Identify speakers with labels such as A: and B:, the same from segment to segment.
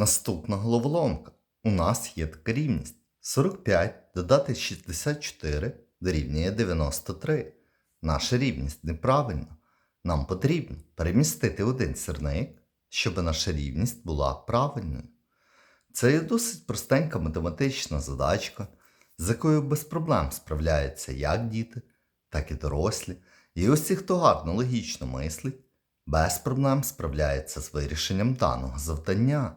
A: Наступна головоломка. У нас є така рівність. 45 додати 64 дорівнює 93. Наша рівність неправильна. Нам потрібно перемістити один сірник, щоб наша рівність була правильною. Це є досить простенька математична задачка, з якою без проблем справляються як діти, так і дорослі. І ось ті, хто гарно логічно мислить, без проблем справляється з вирішенням даного завдання.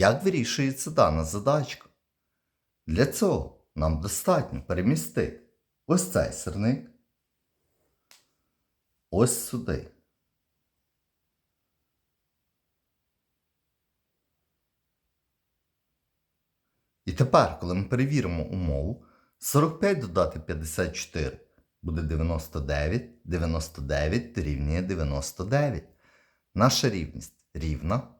A: Як вирішується дана задачка? Для цього нам достатньо перемістити ось цей сирник ось сюди. І тепер, коли ми перевіримо умову, 45 додати 54 буде 99, 99 дорівнює 99. Наша рівність рівна,